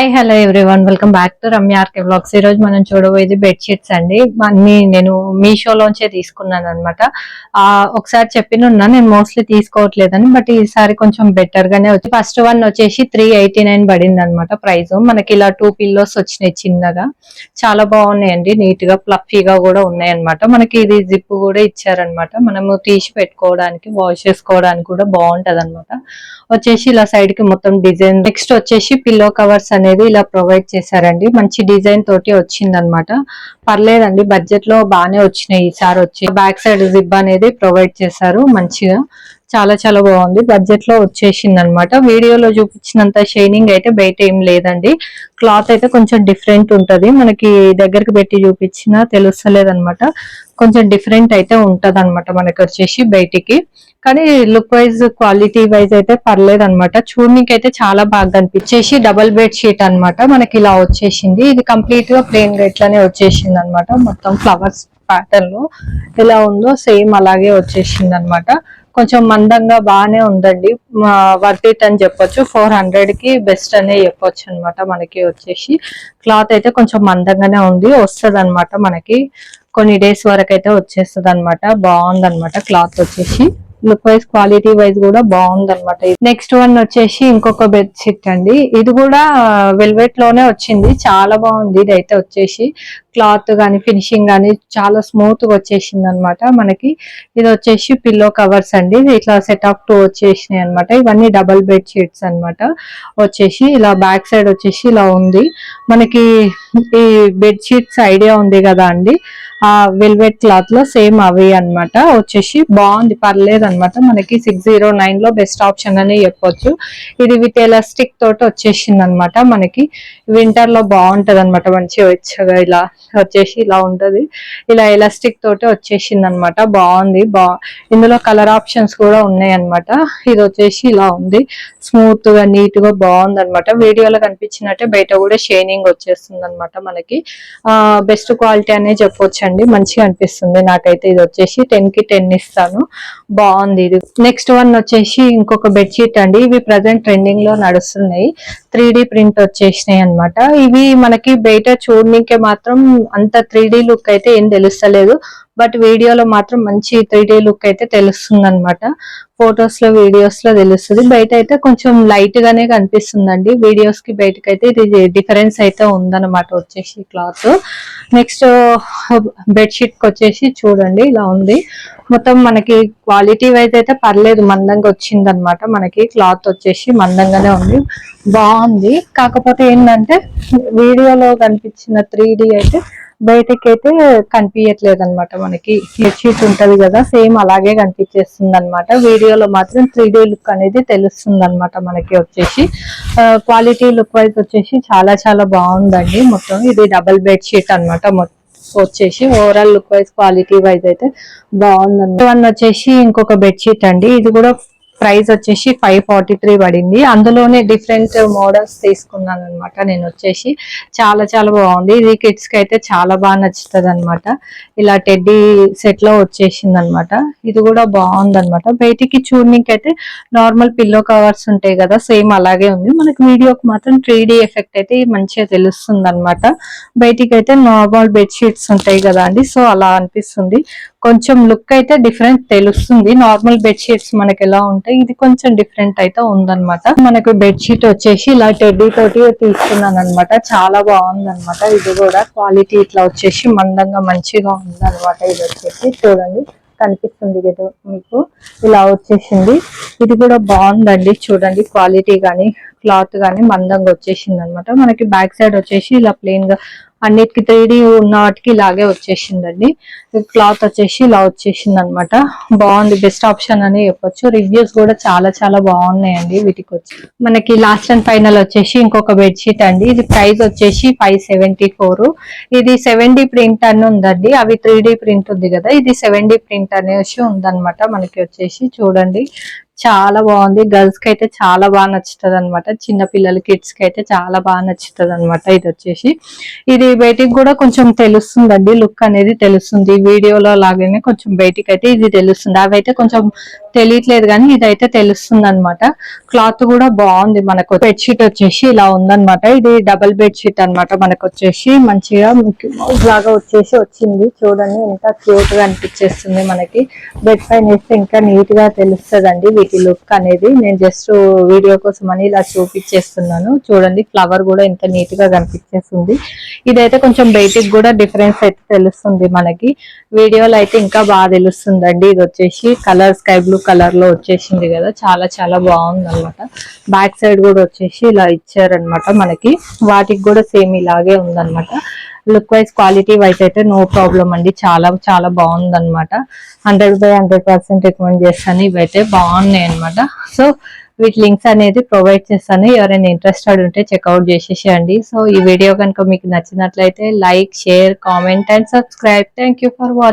Hi hello everyone welcome back to రమ్యార్కే blogs ఈ రోజు మనం చూడబోయేది బెడ్షీట్స్ అండి. అన్ని నేను మీషోలోంచే తీసుకున్నాను అనమాట ఒకసారి చెప్పిన నేను మోస్ట్లీ తీసుకోవట్లేదని బట్ ఈసారి కొంచెం బెటర్ గానే వచ్చి ఫస్ట్ వన్ వచ్చేసి త్రీ ఎయిటీ నైన్ పడింది అనమాట ప్రైస్ మనకి ఇలా టూ పిల్లోస్ వచ్చినాయి చిన్నగా. చాలా బాగున్నాయండి. నీట్గా ఫ్లఫీగా కూడా ఉన్నాయి అనమాట మనకి ఇది జిప్ కూడా ఇచ్చారనమాట మనము తీసి పెట్టుకోవడానికి వాష్ చేసుకోవడానికి కూడా బాగుంటది వచ్చేసి ఇలా సైడ్కి మొత్తం డిజైన్ నెక్స్ట్ వచ్చేసి పిల్లో కవర్స్ అనేది ఇలా ప్రొవైడ్ చేశారండి. మంచి డిజైన్ తోటి వచ్చింది అనమాట పర్లేదండి బడ్జెట్లో బాగానే వచ్చినాయి ఈసారి వచ్చి. బ్యాక్ సైడ్ జిబ్ అనేది ప్రొవైడ్ చేశారు మంచిగా. చాలా చాలా బాగుంది. బడ్జెట్లో వచ్చేసింది అనమాట వీడియోలో చూపించినంత షైనింగ్ అయితే బయట ఏం లేదండి. క్లాత్ అయితే కొంచెం డిఫరెంట్ ఉంటది. మనకి దగ్గరికి పెట్టి చూపించినా తెలుస్తలేదు అనమాట కొంచెం డిఫరెంట్ అయితే ఉంటది అనమాట మనకి వచ్చేసి బయటికి. కానీ లుక్ వైజ్ క్వాలిటీ వైజ్ అయితే పర్లేదు అనమాట చూడనికి అయితే చాలా బాగా అనిపించేసి డబల్ బెడ్ షీట్ అన్నమాట మనకి ఇలా వచ్చేసింది. ఇది కంప్లీట్గా ప్లేన్గా ఇట్లానే వచ్చేసింది అనమాట మొత్తం ఫ్లవర్స్ ప్యాటర్న్లో ఎలా ఉందో సేమ్ అలాగే వచ్చేసింది అనమాట కొంచెం మందంగా బాగానే ఉందండి. వర్త్ ఇట్ అని చెప్పొచ్చు. ఫోర్ హండ్రెడ్కి బెస్ట్ అనే చెప్పొచ్చు అనమాట మనకి వచ్చేసి. క్లాత్ అయితే కొంచెం మందంగానే ఉంది. వస్తుంది మనకి. కొన్ని డేస్ వరకు అయితే వచ్చేస్తుంది అనమాట బాగుంది అనమాట క్లాత్ వచ్చేసి. లుక్ వైజ్ క్వాలిటీ వైజ్ కూడా బాగుంది అనమాట నెక్స్ట్ వన్ వచ్చేసి ఇంకొక బెడ్షీట్ అండి. ఇది కూడా వెల్వెట్లోనే వచ్చింది. చాలా బాగుంది. ఇది అయితే వచ్చేసి క్లాత్ కానీ ఫినిషింగ్ కానీ చాలా స్మూత్గా వచ్చేసింది అనమాట మనకి. ఇది వచ్చేసి పిల్లో కవర్స్ అండి. ఇట్లా సెట్ ఆఫ్ టూ వచ్చేసినాయి అనమాట ఇవన్నీ డబల్ బెడ్ షీట్స్ అనమాట వచ్చేసి ఇలా బ్యాక్ సైడ్ వచ్చేసి ఇలా ఉంది. మనకి ఈ బెడ్ షీట్స్ ఐడియా ఉంది కదా అండి. ఆ వెల్వెట్ క్లాత్లో సేమ్ అవి అన్నమాట. వచ్చేసి బాగుంది పర్లేదు అనమాట మనకి సిక్స్ జీరో నైన్లో బెస్ట్ ఆప్షన్ అని చెప్పొచ్చు. ఇది విత్ ఎలాస్టిక్ తోటి వచ్చేసింది అనమాట మనకి. వింటర్లో బాగుంటది అనమాట మంచిగా వెచ్చగా ఇలా వచ్చేసి ఇలా ఉంటది. ఇలా ఎలాస్టిక్ తోటి వచ్చేసింది అనమాట బాగుంది బా ఇందులో కలర్ ఆప్షన్స్ కూడా ఉన్నాయి అనమాట ఇది వచ్చేసి ఇలా ఉంది. స్మూత్గా నీట్గా బాగుంది అనమాట వీడియోలో కనిపించినట్టే బయట కూడా షైనింగ్ వచ్చేస్తుంది అనమాట మనకి బెస్ట్ క్వాలిటీ అనే చెప్పొచ్చు అండి మంచిగా అనిపిస్తుంది. నాకైతే ఇది వచ్చేసి టెన్కి టెన్ ఇస్తాను. బాగుంది ఇది. నెక్స్ట్ వన్ వచ్చేసి ఇంకొక బెడ్షీట్ అండి. ఇవి ప్రజెంట్ ట్రెండింగ్లో నడుస్తున్నాయి. త్రీ ప్రింట్ వచ్చేసినాయి అనమాట ఇవి మనకి బయట చూడనీకే మాత్రం అంత త్రీ లుక్ అయితే ఏం తెలుస్తలేదు. బట్ వీడియోలో మాత్రం మంచి త్రీ లుక్ అయితే తెలుస్తుంది అనమాట ఫొటోస్లో వీడియోస్లో తెలుస్తుంది. బయట అయితే కొంచెం లైట్ గానే కనిపిస్తుందండి. వీడియోస్కి బయటకి అయితే ఇది డిఫరెన్స్ అయితే ఉందన్నమాట వచ్చేసి క్లాత్ నెక్స్ట్ బెడ్షీట్కి వచ్చేసి చూడండి. ఇలా ఉంది. మొత్తం మనకి క్వాలిటీ వైజ్ అయితే పర్లేదు మందంగా వచ్చింది అనమాట మనకి క్లాత్ వచ్చేసి మందంగానే ఉంది. బాగుంది. కాకపోతే ఏంటంటే వీడియోలో కనిపించిన త్రీ అయితే బయటకి అయితే కనిపించట్లేదు అనమాట మనకి బెడ్షీట్ ఉంటది కదా సేమ్ అలాగే కనిపించేస్తుంది అనమాట వీడియోలో మాత్రం త్రీ లుక్ అనేది తెలుస్తుంది అనమాట మనకి వచ్చేసి. క్వాలిటీ లుక్ వైజ్ వచ్చేసి చాలా చాలా బాగుందండి. మొత్తం ఇది డబల్ బెడ్ షీట్ మొత్తం. వచ్చేసి overall look wise quality wise అయితే బాగుందండి. వన్ వచ్చేసి ఇంకొక బెడ్షీట్ అండి. ఇది కూడా ప్రైస్ వచ్చేసి ఫైవ్ ఫార్టీ త్రీ పడింది. అందులోనే డిఫరెంట్ మోడల్స్ తీసుకున్నాను అనమాట నేను వచ్చేసి చాలా చాలా బాగుంది. ఇది కిడ్స్కి అయితే చాలా బాగా నచ్చుతుంది అనమాట ఇలా టెడ్డీ సెట్లో వచ్చేసింది అనమాట ఇది కూడా బాగుంది అనమాట బయటికి చూడడానికి అయితే నార్మల్ పిల్లో కవర్స్ ఉంటాయి కదా సేమ్ అలాగే ఉంది. మనకి వీడియోకి మాత్రం త్రీ ఎఫెక్ట్ అయితే మంచిగా తెలుస్తుంది అనమాట బయటికి అయితే నార్మల్ బెడ్షీట్స్ ఉంటాయి కదా అండి సో అలా అనిపిస్తుంది. కొంచెం లుక్ అయితే డిఫరెంట్ తెలుస్తుంది. నార్మల్ బెడ్షీట్స్ మనకి ఎలా ఉంటాయి ఇది కొంచెం డిఫరెంట్ అయితే ఉందన్నమాట. మనకు బెడ్షీట్ వచ్చేసి ఇలా టెడ్డీ తోటి తీసుకున్నాను అనమాట చాలా బాగుంది అనమాట ఇది కూడా క్వాలిటీ ఇట్లా వచ్చేసి మందంగా మంచిగా ఉంది అనమాట ఇది వచ్చేసి చూడండి కనిపిస్తుంది కదా మీకు? ఇలా వచ్చేసింది. ఇది కూడా బాగుందండి. చూడండి క్వాలిటీ కానీ క్లాత్ కానీ మందంగా వచ్చేసింది అనమాట మనకి బ్యాక్ సైడ్ వచ్చేసి ఇలా ప్లెయిన్గా అన్నిటికి త్రీ ఉన్న వాటికి ఇలాగే వచ్చేసిందండి. క్లాత్ వచ్చేసి ఇలా వచ్చేసింది అనమాట బాగుంది బెస్ట్ ఆప్షన్ అని చెప్పొచ్చు. రివ్యూస్ కూడా చాలా చాలా బాగున్నాయండి వీటికి వచ్చి. మనకి లాస్ట్ అండ్ ఫైనల్ వచ్చేసి ఇంకొక బెడ్షీట్ అండి. ఇది ప్రైస్ వచ్చేసి ఫైవ్ సెవెంటీ ఫోర్ ఇది సెవెన్ ప్రింట్ అని ఉందండి. అవి త్రీ ప్రింట్ ఉంది కదా. ఇది సెవెన్ ప్రింట్ అనేసి ఉందన్నమాట మనకి వచ్చేసి. చూడండి. చాలా బాగుంది. గర్ల్స్కి అయితే చాలా బాగా నచ్చుతుంది అనమాట చిన్న పిల్లల కిడ్స్కి అయితే చాలా బాగా నచ్చుతుంది అనమాట ఇది వచ్చేసి. ఇది బయటికి కూడా కొంచెం తెలుస్తుందండి. లుక్ అనేది తెలుస్తుంది. వీడియోలో లాగానే కొంచెం బయటికి అయితే ఇది తెలుస్తుంది. అవి అయితే కొంచెం తెలియట్లేదు కానీ ఇదైతే తెలుస్తుంది అనమాట క్లాత్ కూడా బాగుంది మనకు. బెడ్షీట్ వచ్చేసి ఇలా ఉందన్నమాట. ఇది డబుల్ బెడ్షీట్ అన్నమాట మనకు వచ్చేసి. మంచిగా లాగా వచ్చేసి వచ్చింది. చూడండి ఎంత క్యూట్గా అనిపించేస్తుంది మనకి. బెడ్ పైన వేస్తే ఇంకా నీట్గా తెలుస్తుంది వీటి లుక్ అనేది నేను జస్ట్ వీడియో కోసం అని ఇలా చూపించేస్తున్నాను. చూడండి ఫ్లవర్ కూడా ఎంత నీట్గా కనిపించేస్తుంది. ఇదైతే కొంచెం బయటికి కూడా డిఫరెన్స్ అయితే తెలుస్తుంది మనకి. వీడియోలో అయితే ఇంకా బాగా తెలుస్తుందండి. ఇది వచ్చేసి కలర్ స్కై బ్లూ కలర్లో వచ్చేసింది కదా. చాలా చాలా బాగుంది అనమాట బ్యాక్ సైడ్ కూడా వచ్చేసి ఇలా ఇచ్చారనమాట మనకి. వాటికి కూడా సేమ్ ఇలాగే ఉందన్నమాట. లుక్ వైజ్ క్వాలిటీ వైజ్ అయితే నో ప్రాబ్లం అండి. చాలా చాలా బాగుంది అనమాట hundred by hundred percent recommend చేస్తాను. ఇవైతే బాగున్నాయి అనమాట సో వీటి లింక్స్ అనేది ప్రొవైడ్ చేస్తాను. ఎవరైనా ఇంట్రెస్టెడ్ ఉంటే చెక్అవుట్ చేసేసేయండి. సో ఈ వీడియో కనుక మీకు నచ్చినట్లయితే like share comment and subscribe thank you for watching